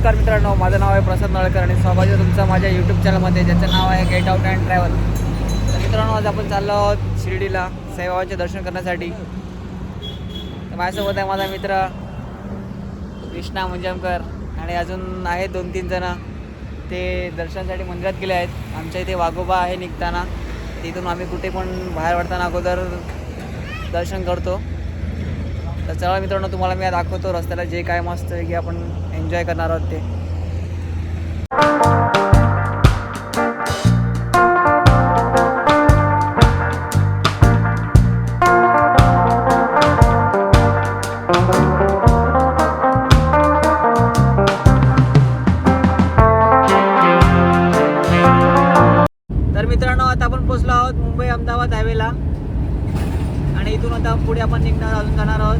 नमस्कार मित्रांनो माझं नाव आहे प्रसाद नळकर आणि स्वागत आहे तुमचं माझ्या यूट्यूब चॅनलमध्ये ज्याचं नाव आहे गेट आउट अँड ट्रॅव्हल तर मित्रांनो आज आपण चाललो आहोत शिर्डीला साईबाबांचे दर्शन करण्यासाठी. तर माझ्यासोबत आहे माझा मित्र कृष्णा मुंजमकर आणि अजून आहेत दोन तीन जणं. ते दर्शनासाठी मंदिरात गेले आहेत. आमच्या इथे वाघोबा आहे निघताना. तिथून आम्ही कुठे पण बाहेर पडताना अगोदर दर्शन करतो. तर चला मित्रांनो तुम्हाला मी दाखवतो रस्त्याला जे काय मस्त आहे की आपण एन्जॉय करणार आहोत ते. तर मित्रांनो आता आपण पोहोचलो आहोत मुंबई अहमदाबाद हायवेला आणि इथून आता पुढे आपण निघणार अजून जाणार आहोत.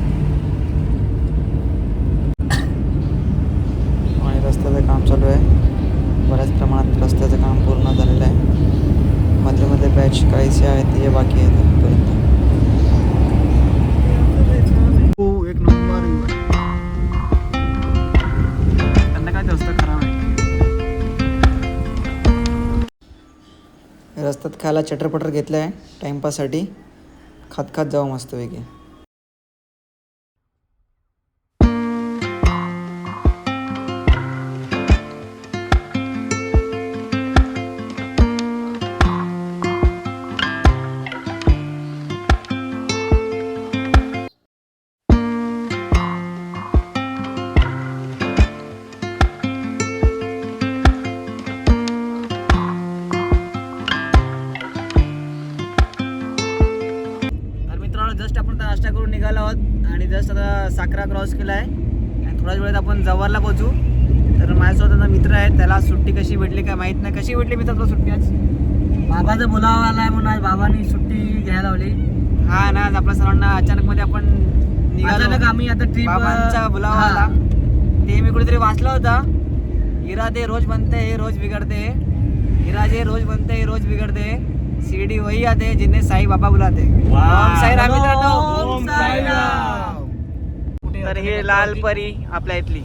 आणि रस्त्याचं काम चालू आहे. बऱ्याच प्रमाणात रस्त्याचं काम पूर्ण झालेलं आहे. मध्ये मध्ये बॅच काहीसे आहेत ते बाकी आहेत अजूनपर्यंत एक नंबर त्यांना काय रस्ता खराब आहे? रस्त्यात खायला चटरपटर घेतलं आहे टाईमपाससाठी खात खात जाऊ मस्तपैकी. साखरा क्रॉस केला आहे. आणि थोड्याच वेळात आपण जव्हारला पोहोचू. तर माझ्यासोबत मित्र आहेत. त्याला सुट्टी कशी भेटली काय माहीत नाही. कशी भेटली मित्र तुला सुट्टी आज? बाबाचा बोलावा आलाय म्हणून आज बाबांनी सुट्टी घ्यायला लावली. हा ना आज आपल्या सर्वांना अचानक मध्ये आपण निघालो. अचानक आम्ही आता ट्रिप बाबांचा बुलावा आला ते मी कुठेतरी वाचलं होतं. हिरा दे रोज बनते हे रोज बिगड़ते हिरा जे रोज बनते हे रोज बिगड़ते शिर्डी वही आते जिन्हें साई बाबा बुलाते. ओम साईराम मित्रांनो. ओम साईराम. तर हे लाल परी आपल्या इथली.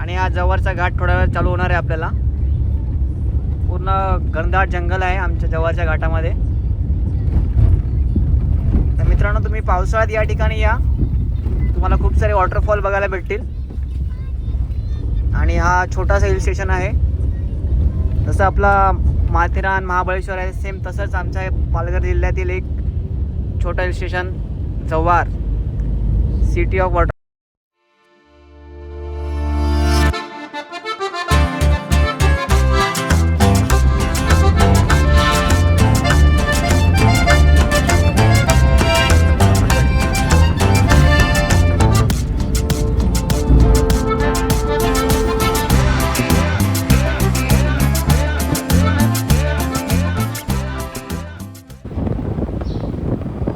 आणि हा जवळचा घाट थोड्या वेळ चालू होणार आहे आपल्याला. पूर्ण घनदाट जंगल आहे आमच्या जवळच्या घाटामध्ये. तर मित्रांनो तुम्ही पावसाळ्यात या ठिकाणी या. तुम्हाला खूप सारे वॉटरफॉल बघायला भेटतील. आणि हा छोटासा हिल स्टेशन आहे. जसं आपला माथेरान महाबळेश्वर आहे सेम तसंच आमच्या पालघर जिल्ह्यातील एक छोटं hill station Jawhar. city of what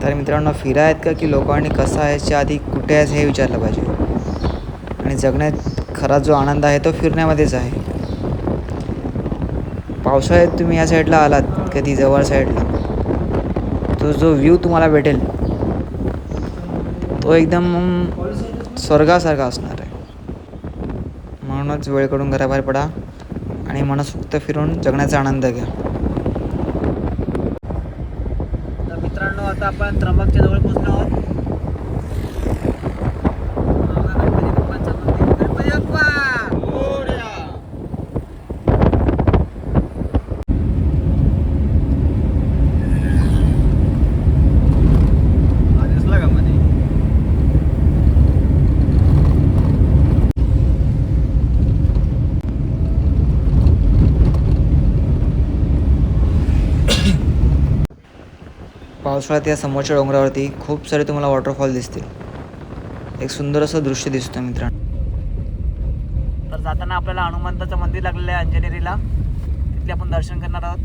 तर मित्रांनो फिरायत का की लोकांनी कसं आहे याच्या आधी कुठे आहेस हे विचारलं पाहिजे. आणि जगण्यात खरा जो आनंद आहे तो फिरण्यामध्येच आहे. पावसाळ्यात तुम्ही या साईडला आलात कधी जवळ साईडला. तो जो व्ह्यू तुम्हाला भेटेल तो एकदम स्वर्गासारखा असणार आहे. म्हणूनच वेळ काढून घराबाहेर पडा आणि मनसोक्त फिरून जगण्याचा आनंद घ्या तर मित्रांनो आता आपण त्र्यंबकच्या जवळ पोहोचलो आहोत. पावसाळ्यात या समोरच्या डोंगरावरती खूप सारे तुम्हाला वॉटरफॉल दिसतील. एक सुंदर असं दृश्य दिसतं मित्रांनो. तर जाताना आपल्याला हनुमंताचं मंदिर लागलेलं आहे अंजनेरीला. तिथले आपण दर्शन करणार आहोत.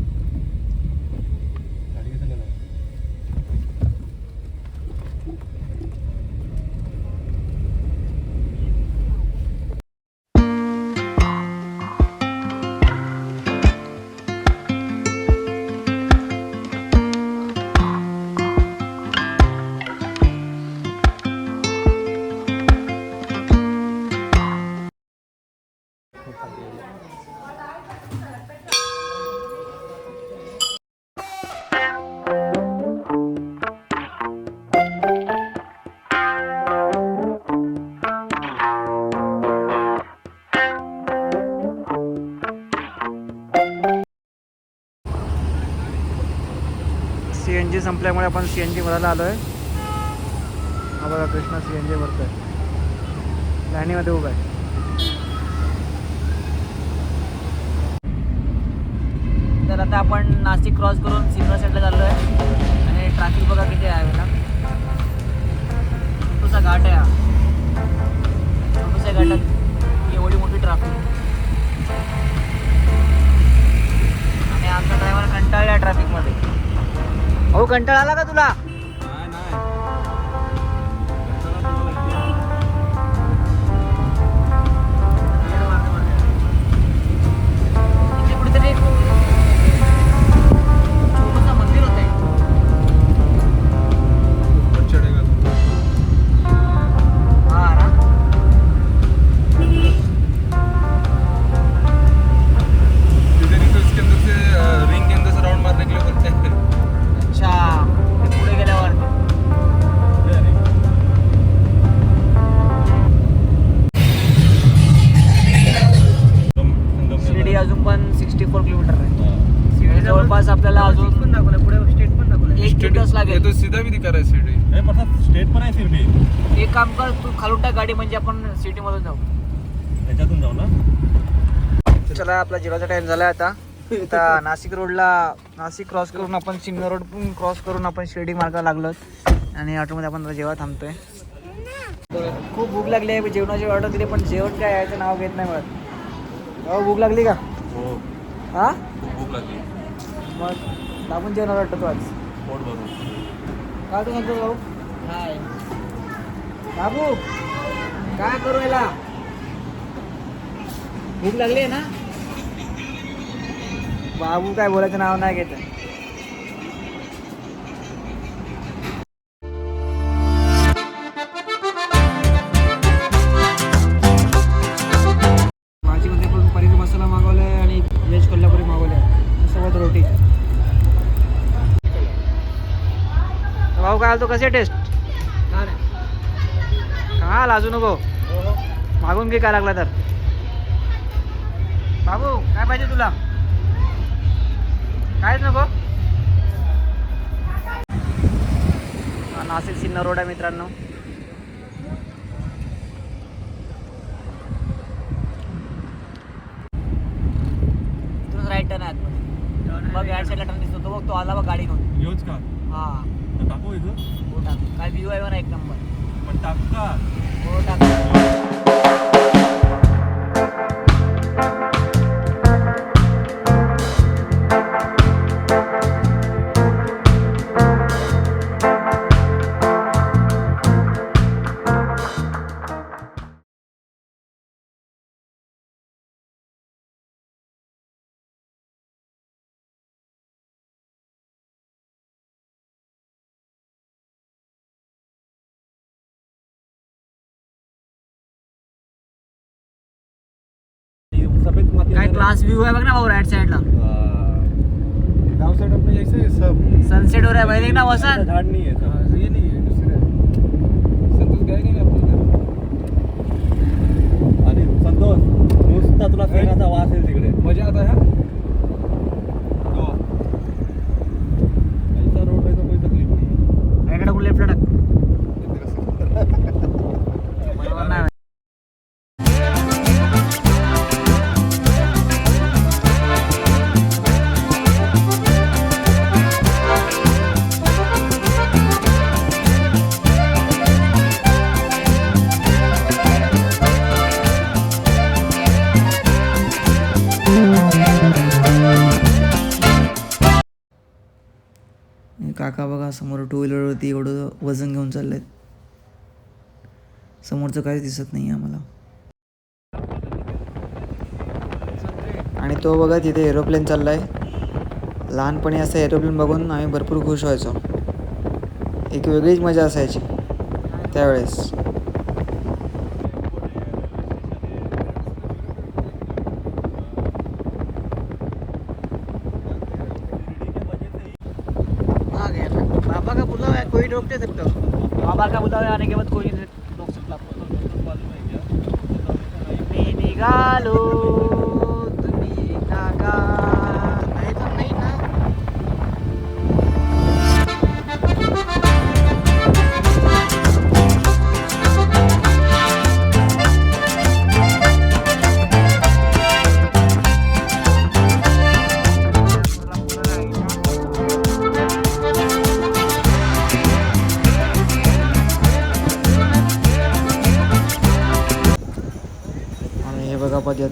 सी एन जी संपल्यामुळे आपण सी एन जी भरायला आलो आहे हा बघा कृष्णा सी एन जी भरतो आहे लाईनीमध्ये उभा आहे. तर आता आपण नाशिक क्रॉस करून सिमला साईडला चाललो आहे आणि ट्रॅफिक बघा किती आहे मला छोटासा घाट आहे हा. छोट्याशा घाटात एवढी मोठी ट्रॅफिक आणि आमचा ड्रायव्हर कंटाळला ट्रॅफिकमध्ये अहो कंटाळा आला का तुला? काम कर तू खालून टाक गाडी म्हणजे आपण सिटी मधून जाऊ. त्याच्यातून जाऊ ना? चला आपला जेवायचा टाइम झाला आता. आता नाशिक रोडला नाशिक क्रॉस करून आपण सिन्नर रोड पण क्रॉस करून आपण शिर्डी मार्गाला लागलो आणि ऑटोमध्ये आपण आता जेव्हा थांबतोय. खूप भूक लागली आहे जेवणाची ऑर्डर दिली पण जेवण काय आहे ते नाव घेत नाही मला. अहो भूक लागली का? हो. हा? भूक लागली. मग दाबून जेवणार वाटतं तू आज? पोट भरून. काय तू म्हणतो भाऊ? हाय. बाबू काय करू याला भूक लागली आहे ना? बाबू काय बोलायचं नाव नाही घेत. माझी मध्ये पण पनीर मसाला मागवला आहे आणि व्हेज कोल्हापुरी मागवलं सोबत रोटी. भाऊ काय तो कसे टेस्ट का लाजू नको. मागून घे काय लागला तर. बाबू काय पाहिजे तुला? कायच नको. हा नाशिक सिन्नर रोड आहे मित्रांनो. राईट टर्न आहे आतमध्ये. बघ या साईडला टर्न दिसतो. तो बघ तो आला बघ गाडी घेऊन योच का हा टाकू इथं. हो काय व्ह्यू आहे ना एक नंबर. पण टाकू का हो क्लास व्ह्यू आहे बघ ना भाऊ राईट साईडला गाव साइड अपने ऐसे सब सनसेट हो रहा है भाई देखना वसंत. झाड नाही आहे हाँ, ये नहीं है दूसरे संतोष गए नहीं अपने इधर आणि संतोष नुसता तुला शेणाचा वास येईल तिकडे. मजा आता है हो. वजन घेऊन चाललेत. समोरचं काहीच दिसत नाही आम्हाला. आणि तो बघा तिथे एरोप्लेन चाललाय. लहानपणी असं एरोप्लेन बघून आम्ही भरपूर खुश व्हायचो. एक वेगळीच मजा असायची त्यावेळेस. बाबा का बुलावा है कोई रोक नहीं सकता बाबा का बुलावा आने के बाद कोई नहीं रोक सकता मी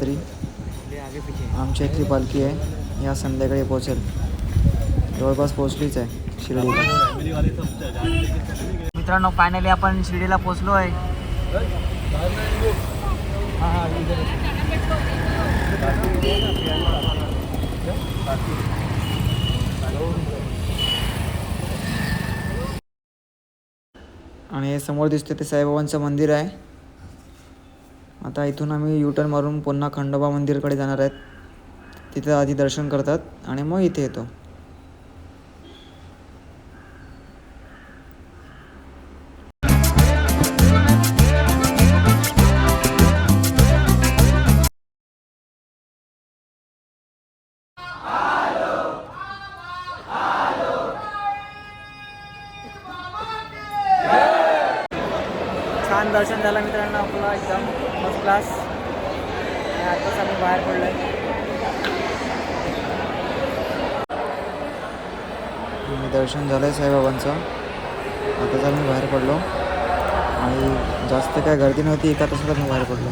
तरी. आमची आमच्या इथली पालखी आहे. या संध्याकाळी पोहोचेल. जवळपास पोहोचलीच आहे शिर्डीला. मित्रांनो फायनली आपण शिर्डीला पोहोचलो आहे आणि हे समोर दिसते ते साईबाबांचं मंदिर आहे. आता इथून आम्ही युटर्न मारून पुन्हा खंडोबा मंदिरकडे जाणार आहेत. तिथं आधी दर्शन करतात आणि मग इथे येतो. आताच बाहेर पडलं आहे दर्शन झालं आहे साईबाबांचं आताच आम्ही बाहेर पडलो. आणि जास्त काय गर्दी नव्हती एका तासात मी बाहेर पडलो.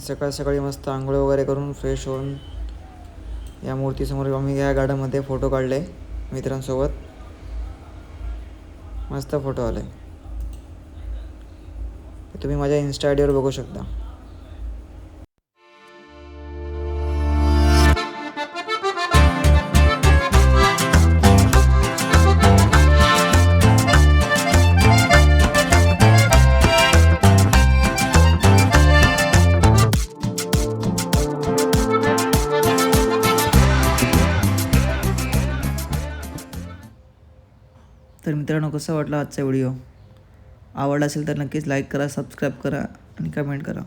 आणि सकाळ सकाळी मस्त आंघोळ वगैरे करून फ्रेश होऊन या मूर्तीसमोर आम्ही या गार्डनमध्ये फोटो काढले मित्रांसोबत. मस्त फोटो आले. तुम्ही माझ्या इन्स्टा आय डीवर बघू शकता. मित्रांनो कसा वाटला आजचा व्हिडिओ? आवडला असेल तर नक्कीच लाईक करा सबस्क्राईब करा आणि कमेंट करा.